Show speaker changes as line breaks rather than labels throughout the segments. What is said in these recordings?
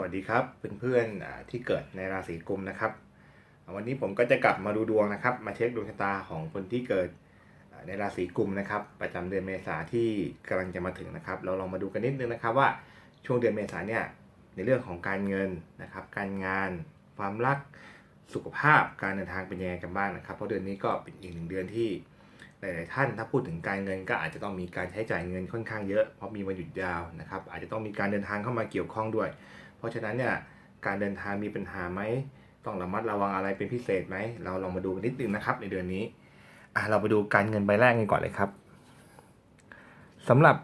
วัสดีครับเพื่อนๆอ่าที่เกิดในราศีกุมนะครับ วันนี้ผมก็จะกลับมาดูดวงนะครับ มาเช็คดวงชะตาของคนที่เกิดในราศีกุมนะครับ ประจำเดือนเมษาที่กำลังจะมาถึงนะครับ เราลองมาดูกันนิดนึงนะครับว่าช่วงเดือนเมษาเนี่ยในเรื่องของการเงินนะครับ การงาน ความรักสุขภาพการเดินทางเป็นยังไงกันบ้างนะครับเพราะเดือนนี้ก็เป็นอีกหนึ่งเดือนที่หลายๆท่านถ้าพูดถึงการเงินก็อาจจะต้องมีการใช้จ่ายเงินค่อนข้างเยอะเพราะมีวันหยุดยาวนะครับ อาจจะต้องมีการเดินทางเข้ามาเกี่ยวข้องด้วย ราะฉะนั้นเนี่ยการเดินทางมีปัญหาไหมต้องระมัดระวังอะไรเป็นพิเศษไหมเราลองมาดูนิดนึงนะครับในเดือนนี้อะเราไปดูการเงินใบแรกกันก่อนเลยครับสำหรับ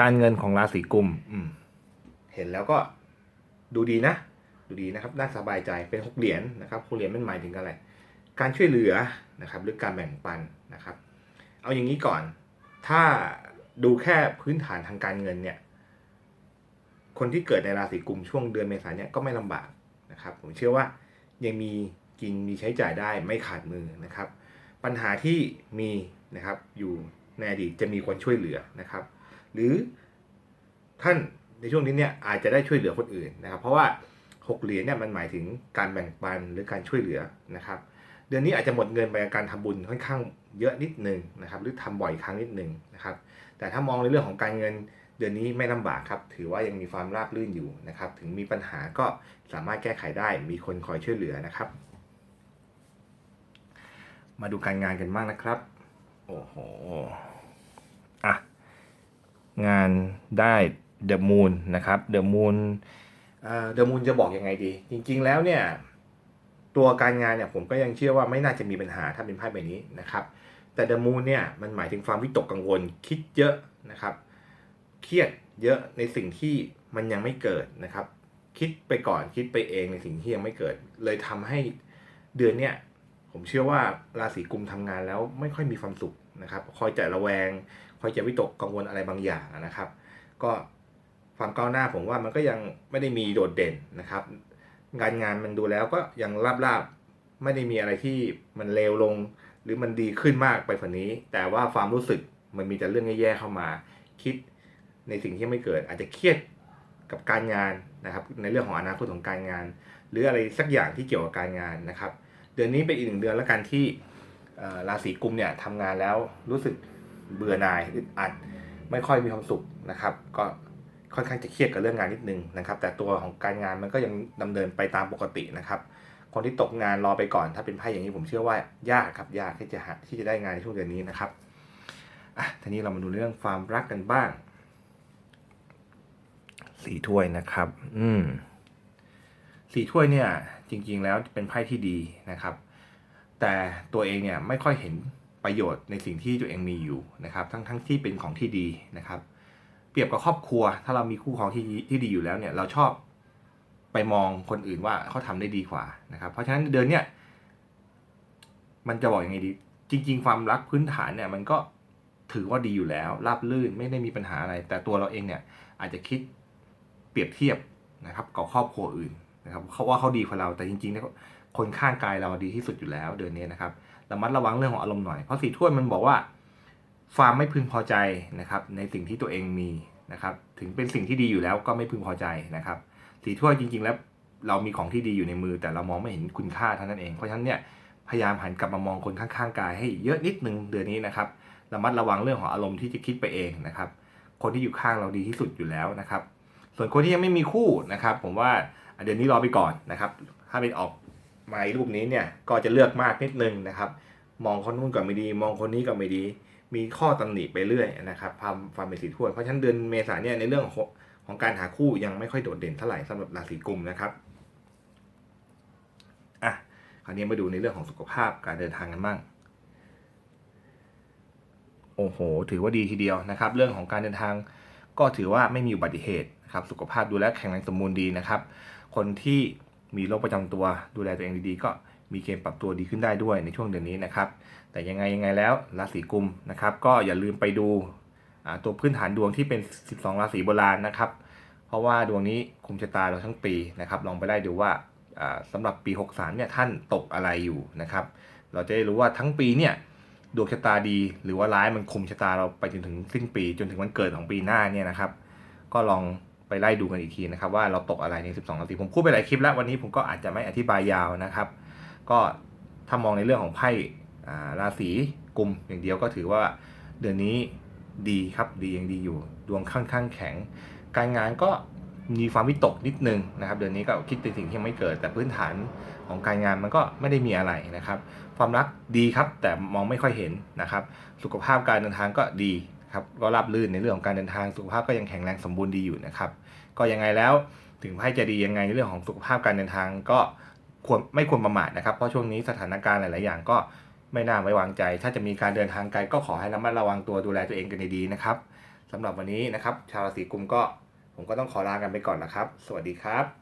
การเงินของราศีกุมอืมเห็นแล้วก็ดูดีนะ ดูดีนะครับน่าสบายใจเป็นหกเหรียญนะครับหกเหรียญมันหมายถึงอะไรการช่วยเหลือนะครับหรือการแบ่งปันนะครับ เอาอย่างนี้ก่อน ถ้าดูแค่พื้นฐานทางการเงินเนี่ย คนที่เกิดในราศีกุมช่วงเดือนเมษายนเนี่ยก็ไม่ลำบากนะครับ ผมเชื่อว่ายังมีกินมีใช้จ่ายได้ไม่ขาดมือนะครับ ปัญหาที่มีนะครับอยู่ในอดีตจะมีคนช่วยเหลือนะครับ หรือท่านในช่วงนี้เนี่ยอาจจะได้ช่วยเหลือคนอื่นนะครับ เพราะว่าหกเหรียญเนี่ยมันหมายถึงการแบ่งปันหรือการช่วยเหลือนะครับ เดือนนี้อาจจะหมดเงินไปกับการทำบุญค่อนข้างเยอะนิดนึงนะครับ หรือทำบ่อยครั้งนิดนึงนะครับ แต่ถ้ามองในเรื่องของการเงิน เดือนนี้ไม่ลำบากครับ ถือว่ายังมีความราบรื่นอยู่นะครับ ถึงมีปัญหาก็สามารถแก้ไขได้ มีคนคอยช่วยเหลือนะครับ มาดูการงานกันบ้างนะครับ โอ้โห อะ งานได้เดอะมูนนะครับ เดอะมูนเดอะมูนจะบอกยังไงดี จริง ๆ แล้วเนี่ย ตัวการงานเนี่ยผมก็ยังเชื่อว่าไม่น่าจะมีปัญหาถ้าเป็นไพ่ใบนี้นะครับ แต่เดมูนเนี่ยมันหมายถึงความวิตกกังวลคิดเยอะนะครับ เครียดเยอะในสิ่งที่มันยังไม่เกิดนะครับ คิดไปก่อนคิดไปเองในสิ่งที่ยังไม่เกิด เลยทำให้เดือนเนี่ยผมเชื่อว่าราศีกุมทำงานแล้วไม่ค่อยมีความสุขนะครับคอยจะระแวง คอยจะวิตกกังวลอะไรบางอย่างนะครับ ก็ความก้าวหน้าผมว่ามันก็ยังไม่ได้มีโดดเด่นนะครับงานงานมันดูแล้วก็ยังราบๆไม่ได้มีอะไรที่มันเลวลง หรือมันดีขึ้นมากไปกว่านี้ แต่ว่าความรู้สึกมันมีแต่เรื่องแย่ๆเข้ามา คิด ในสิ่งที่ไม่เกิด อาจจะเครียดกับการงานนะครับ ในเรื่องของอนาคตของการงาน หรืออะไรสักอย่างที่เกี่ยวกับการงานนะครับ เดือนนี้เป็นอีกหนึ่งเดือนแล้วกันที่ราศีกุมเนี่ยทำงานแล้วรู้สึกเบื่อหน่ายอึดอัดไม่ค่อยมีความสุขนะครับ ก็ค่อนข้างจะเครียดกับเรื่องงานนิดนึงนะครับ แต่ตัวของการงานมันก็ยังดำเนินไปตามปกตินะครับ คนที่ตกงานรอไปก่อน ถ้าเป็นไพ่อย่างนี้ผมเชื่อว่ายากครับยากที่จะหาที่จะได้งานในช่วงเดือนนี้นะครับอะทีนี้เรามาดูเรื่องความรักกันบ้าง สีถ้วยนะครับ อืมสีถ้วยเนี่ย จริง ๆ แล้วเป็นไพ่ที่ดีนะครับ แต่ตัวเองเนี่ยไม่ค่อยเห็นประโยชน์ในสิ่งที่ตัวเองมีอยู่นะครับ ทั้งทั้งที่เป็นของที่ดีนะครับ เปรียบกับครอบครัว ถ้าเรามีคู่ครองที่ที่ดีอยู่แล้วเนี่ย เราชอบไปมองคนอื่นว่าเขาทำได้ดีกว่านะครับ เพราะฉะนั้นเดือนเนี่ย มันจะบอกยังไงดี จริง ๆ ความรักพื้นฐานเนี่ย มันก็ถือว่าดีอยู่แล้ว ราบลื่นไม่ได้มีปัญหาอะไร แต่ตัวเราเองเนี่ย อาจจะคิด เปรียบเทียบนะครับกับครอบครัวอื่นนะครับเขาว่าเขาดีกว่าเราแต่จริงๆแล้วคนข้างกายเราดีที่สุดอยู่แล้วเดือนนี้นะครับระมัดระวังเรื่องของอารมณ์หน่อยเพราะสีถ้วยมันบอกว่าความไม่พึงพอใจนะครับในสิ่งที่ตัวเองมีนะครับถึงเป็นสิ่งที่ดีอยู่แล้วก็ไม่พึงพอใจนะครับสีถ้วยจริง ๆ แล้วเรามีของที่ดีอยู่ในมือ แต่เรามองไม่เห็นคุณค่าเท่านั้นเองเพราะฉะนั้นเนี่ยพยายามหันกลับมามองคนข้างๆกายให้เยอะนิดนึงเดือนนี้นะครับระมัดระวังเรื่องของอารมณ์ที่จะคิดไปเองนะครับคนที่อยู่ข้างเราดีที่สุดอยู่แล้วนะครับ ส่วนคนที่ยังไม่มีคู่นะครับ ผมว่าเดือนนี้รอไปก่อนนะครับ ถ้าเป็นออกมารูปนี้เนี่ยก็จะเลือกมากนิดนึงนะครับ มองคนนู้นก็ไม่ดี มองคนนี้ก็ไม่ดี มีข้อตำหนิไปเรื่อยนะครับความความเป็นสีถ้วยเพราะฉะนั้นเดือนเมษาเนี่ยในเรื่องของของการหาคู่ยังไม่ค่อยโดดเด่นเท่าไหร่สำหรับราศีกุมนะครับอะคราวนี้มาดูในเรื่องของสุขภาพการเดินทางกันบ้างโอ้โห ถือว่าดีทีเดียวนะครับ เรื่องของการเดินทาง ก็ถือว่าไม่มีอุบัติเหตุนะครับสุขภาพดูแลแข็งแรงสมบูรณ์ดีนะครับ คนที่มีโรคประจำตัวดูแลตัวเองดีๆ ก็มีเกณฑ์ปรับตัวดีขึ้นได้ด้วยในช่วงเดือนนี้นะครับ แต่ยังไงยังไงแล้วราศีกุมนะครับก็อย่าลืมไปดูตัวพื้นฐานดวงที่เป็น 12 ราศีโบราณนะครับ เพราะว่าดวงนี้คุมชะตาเราทั้งปีนะครับลองไปไล่ดูว่าอ่าสำหรับปี 63เนี่ยท่านตกอะไรอยู่นะครับ เราจะได้รู้ว่าทั้งปีเนี่ย ดวงชะตาดี หรือว่าร้ายมันคุมชะตาเราไปจนถึงสิ้นปี จนถึงวันเกิดของปีหน้าเนี่ยนะครับ ก็ลองไปไล่ดูกันอีกทีนะครับ ว่าเราตกอะไรใน 12ราศีผมพูดไปหลายคลิปแล้ววันนี้ผมก็อาจจะไม่อธิบายยาวนะครับ ก็ถ้ามองในเรื่องของไพ่ราศีกุมอย่างเดียวก็ถือว่าเดือนนี้ดีครับดียังดีอยู่ ดวงค่อนข้างแข็ง การงานก็ มีความวิตกนิดนึงนะครับ เดือนนี้ก็คิดในสิ่งที่ยังไม่เกิด แต่พื้นฐานของการงานมันก็ไม่ได้มีอะไรนะครับ ความรักดีครับ แต่มองไม่ค่อยเห็นนะครับ สุขภาพการเดินทางก็ดีครับก็ราบรื่นในเรื่องของการเดินทางสุขภาพก็ยังแข็งแรงสมบูรณ์ดีอยู่นะครับ ก็ยังไงแล้วถึงไพ่จะดียังไงในเรื่องของสุขภาพการเดินทางก็ควรไม่ควรประมาทนะครับ เพราะช่วงนี้สถานการณ์หลาย ๆ อย่างก็ไม่น่าไว้วางใจ ถ้าจะมีการเดินทางไกลก็ขอให้ระมัดระวังตัวดูแลตัวเองกันดีๆนะครับสำหรับวันนี้นะครับ ชาวราศีกุมก็ ผมก็ต้องขอลากันไปก่อนนะครับ สวัสดีครับ